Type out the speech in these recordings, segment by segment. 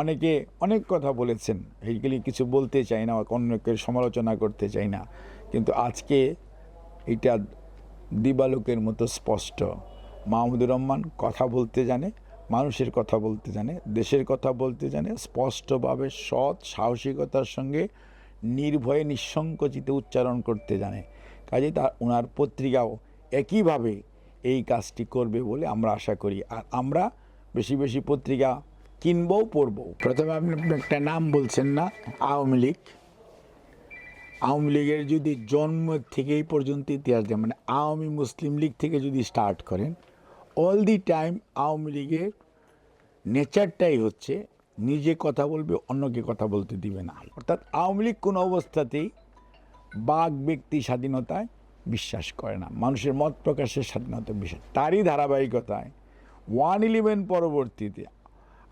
অনেকে অনেক কথা বলেছেন। এইগুলি কিছু বলতে চাই না, অন্যকে সমালোচনা করতে চাই না। কিন্তু আজকে এটা দিবালোকের মতো স্পষ্ট। মাহমুদুর রহমান কথা বলতে জানে, মানুষের কথা বলতে জানে, দেশের কথা বলতে জানে, স্পষ্টভাবে সৎ, সাহসিকতার সঙ্গে নির্ভয়ে, নিঃসংকোচিত উচ্চারণ করতে জানে। কাজে তার ওনার পত্রিকাও একইভাবে এই কাজটি করবে বলে আমরা আশা করি। আর আমরা বেশি বেশি পত্রিকা কিনবও পড়ব প্রথমে আপনি একটা নাম বলছেন না, আওয়ামী লীগ। আওয়ামী লীগের যদি জন্ম থেকেই পর্যন্ত ইতিহাস দেয় মানে আওয়ামী মুসলিম লীগ থেকে যদি স্টার্ট করেন অল দি টাইম আওয়ামী লীগের নেচারটাই হচ্ছে নিজে কথা বলবে, অন্যকে কথা বলতে দিবে না। অর্থাৎ আওয়ামী লীগ কোনো অবস্থাতেই বাক ব্যক্তি স্বাধীনতায় বিশ্বাস করে না। মানুষের মত প্রকাশের স্বাধীনতা বিশ্বাস তারই ধারাবাহিকতায় ওয়ান ইলেভেন পরবর্তীতে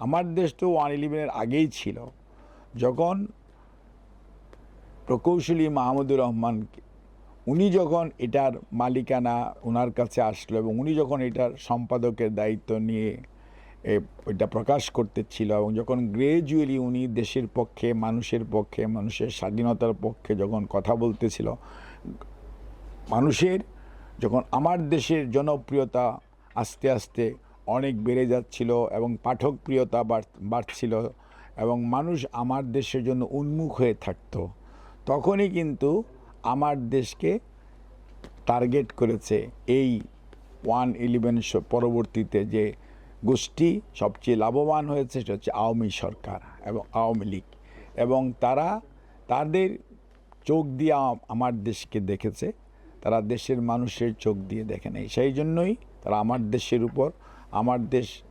আমার দেশ তো ওয়ান ইলেভেনের আগেই ছিল। যখন প্রকৌশলী মাহমুদুর রহমানকে উনি যখন এটার মালিকানা ওনার কাছে আসলো এবং উনি যখন এটার সম্পাদকের দায়িত্ব নিয়ে এটা প্রকাশ করতে ছিল এবং যখন গ্রেজুয়ালি উনি দেশের পক্ষে, মানুষের পক্ষে, মানুষের স্বাধীনতার পক্ষে যখন কথা বলতেছিল, মানুষের যখন, আমার দেশের জনপ্রিয়তা আস্তে আস্তে অনেক বেড়ে যাচ্ছিল এবং পাঠকপ্রিয়তা বাড়- বাড়ছিল এবং মানুষ আমার দেশের জন্য উন্মুখ হয়ে থাকতো। তখনই কিন্তু আমার দেশকে টার্গেট করেছে এই ওয়ান ইলেভেন পরবর্তীতে যে গোষ্ঠী সবচেয়ে লাভবান হয়েছে সেটা হচ্ছে আওয়ামী সরকার এবং আওয়ামী লীগ। এবং তারা, তাদের চোখ দিয়ে আমার দেশকে দেখেছে। তারা দেশের মানুষের চোখ দিয়ে দেখে নেই সেই জন্যই তারা আমার দেশের উপর আমার দেশ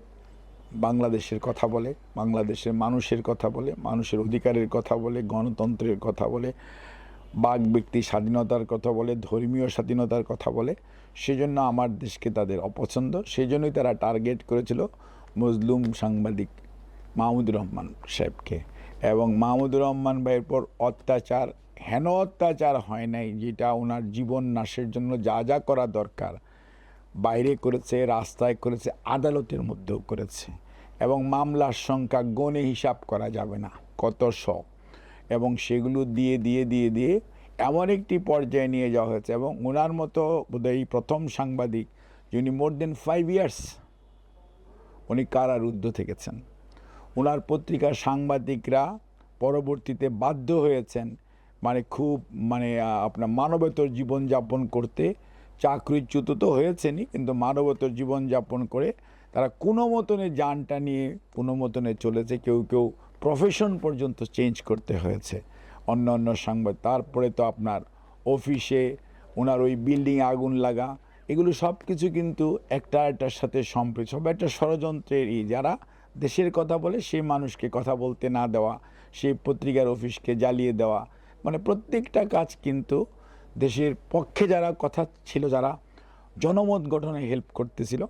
বাংলাদেশের কথা বলে, বাংলাদেশের মানুষের কথা বলে, মানুষের অধিকারের কথা বলে, গণতন্ত্রের কথা বলে, বাক ব্যক্তি স্বাধীনতার কথা বলে, ধর্মীয় স্বাধীনতার কথা বলে, সেজন্য আমার দেশকে তাদের অপছন্দ। সেই জন্যই তারা টার্গেট করেছিল মজলুম সাংবাদিক মাহমুদুর রহমান সাহেবকে। এবং মাহমুদুর রহমান ভাইয়ের পর অত্যাচার, হেন অত্যাচার হয় নাই, যেটা ওনার জীবন নাশের জন্য যা যা করা দরকার। বাইরে করেছে, রাস্তায় করেছে, আদালতের মধ্যেও করেছে। এবং মামলার সংখ্যা গণে হিসাব করা যাবে না, কত শ। এবং সেগুলো দিয়ে দিয়ে দিয়ে দিয়ে এমন একটি পর্যায়ে নিয়ে যাওয়া হয়েছে এবং ওনার মতো বোধহয় প্রথম সাংবাদিক যিনি মোর দেন ফাইভ ইয়ার্স উনি কারারুদ্ধ থেকেছেন। ওনার পত্রিকার সাংবাদিকরা পরবর্তীতে বাধ্য হয়েছেন মানে খুব মানে আপনার মানবতর জীবনযাপন করতে চাকরিচ্যুত তো হয়েছেনই, কিন্তু মানবতর জীবনযাপন করে তারা কোনো মতনে যানটা নিয়ে কোনো মতনে চলেছে, কেউ কেউ প্রফেশন পর্যন্ত চেঞ্জ করতে হয়েছে। অন্য অন্য সংবাদ, তারপরে তো আপনার অফিসে ওনার ওই বিল্ডিং আগুন লাগা, এগুলো সব কিছু কিন্তু একটা একটার সাথে সম্পৃক্ত, সব একটা ষড়যন্ত্রেরই। যারা দেশের কথা বলে সেই মানুষকে কথা বলতে না দেওয়া সেই পত্রিকার অফিসকে জ্বালিয়ে দেওয়া মানে প্রত্যেকটা কাজ কিন্তু দেশের পক্ষে যারা কথা ছিল, যারা জনমত গঠনে হেল্প করতেছিল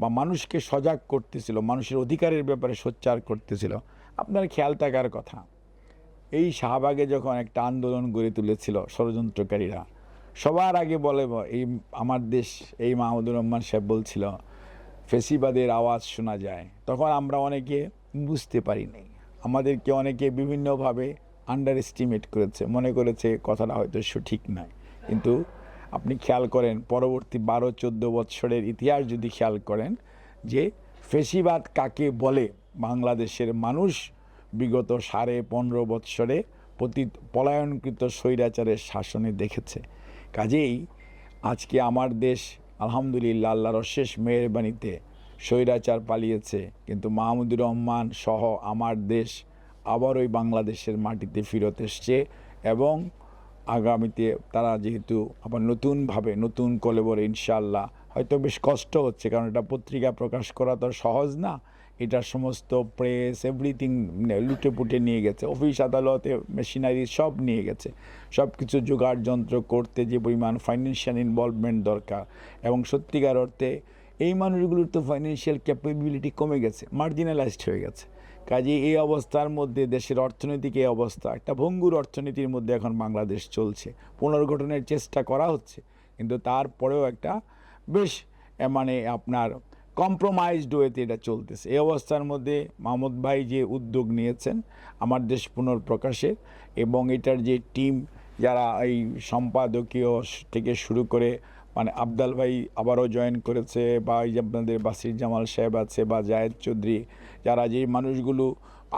বা মানুষকে সজাগ করতেছিল, মানুষের অধিকারের ব্যাপারে সোচ্চার করতেছিল, আপনার খেয়াল থাকার কথা। এই শাহবাগে যখন একটা আন্দোলন গড়ে তুলেছিল ষড়যন্ত্রকারীরা, সবার আগে বলে, এই আমার দেশ, এই মাহমুদুর রহমান সাহেব বলছিল, ফেসিবাদের আওয়াজ শোনা যায়। তখন আমরা অনেকে বুঝতে পারিনি। আমাদেরকে অনেকে বিভিন্নভাবে আন্ডার এস্টিমেট করেছে, মনে করেছে কথাটা হয়তো সঠিক নয়। কিন্তু আপনি খেয়াল করেন, পরবর্তী বারো, চোদ্দ বৎসরের ইতিহাস যদি খেয়াল করেন যে ফেসিবাদ কাকে বলে, বাংলাদেশের মানুষ বিগত সাড়ে পনেরো বৎসরে প্রতি পলায়নকৃত স্বৈরাচারের শাসনে দেখেছে। কাজেই আজকে আমার দেশ আলহামদুলিল্লাহ আল্লাহর অশেষ মেহরবানিতে স্বৈরাচার পালিয়েছে, কিন্তু মাহমুদুর রহমান সহ আমার দেশ আবার ওই বাংলাদেশের মাটিতে ফিরত এসছে এবং আগামীতে তারা যেহেতু আবার নতুনভাবে নতুন কলেবরে ইনশাল্লাহ হয়তো বেশ কষ্ট হচ্ছে, কারণ এটা পত্রিকা প্রকাশ করা তো সহজ না। এটা সমস্ত প্রেস এভরিথিং লুটে পুটে নিয়ে গেছে। অফিস আদালতে মেশিনারি সব নিয়ে গেছে। সব কিছু জোগাড় যন্ত্র করতে যে পরিমাণ ফাইন্যান্সিয়াল ইনভলভমেন্ট দরকার। এবং সত্যিকার অর্থে এই মানুষগুলোর তো ফাইন্যান্সিয়াল ক্যাপাবিলিটি কমে গেছে মার্জিনালাইজড হয়ে গেছে। কাজে এই অবস্থার মধ্যে দেশের অর্থনৈতিক এই অবস্থা। একটা ভঙ্গুর অর্থনীতির মধ্যে এখন বাংলাদেশ চলছে। পুনর্গঠনের চেষ্টা করা হচ্ছে, কিন্তু তারপরেও একটা বেশ মানে আপনার কম্প্রোমাইজড ওয়েতে এটা চলতেছে। এই অবস্থার মধ্যে মাহমুদ ভাই যে উদ্যোগ নিয়েছেন আমার দেশ পুনর্প্রকাশের এবং এটার যে টিম যারা এই সম্পাদকীয় থেকে শুরু করে মানে আবদাল ভাই আবারও জয়েন করেছে বা এই যে আপনাদের বাসির জামাল সাহেব আছে বা জায়েদ চৌধুরী, যারা যে মানুষগুলো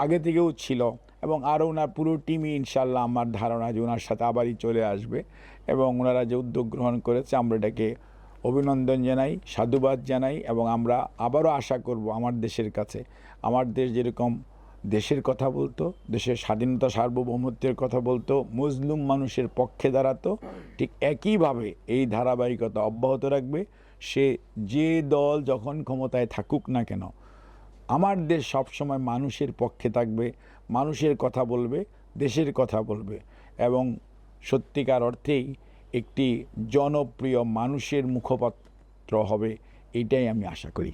আগে থেকেও ছিল এবং আরও ওনার পুরো টিমই ইনশাল্লাহ আমার ধারণা যে ওনার সাথে আবারই চলে আসবে এবং ওনারা যে উদ্যোগ গ্রহণ করেছে, আমরা এটাকে অভিনন্দন জানাই, সাধুবাদ জানাই এবং আমরা আবারও আশা করব আমার দেশের কাছে, আমার দেশ যেরকম দেশের কথা বলতো, দেশের স্বাধীনতা সার্বভৌমত্বের কথা বলতো, মুসলিম মানুষের পক্ষে দাঁড়াতো, ঠিক একইভাবে এই ধারাবাহিকতা অব্যাহত রাখবে। সে যে দল যখন ক্ষমতায় থাকুক না কেন, আমার দেশ সবসময় মানুষের পক্ষে থাকবে, মানুষের কথা বলবে, দেশের কথা বলবে এবং সত্যিকার অর্থেই একটি জনপ্রিয় মানুষের মুখপাত্র হবে, এটাই আমি আশা করি।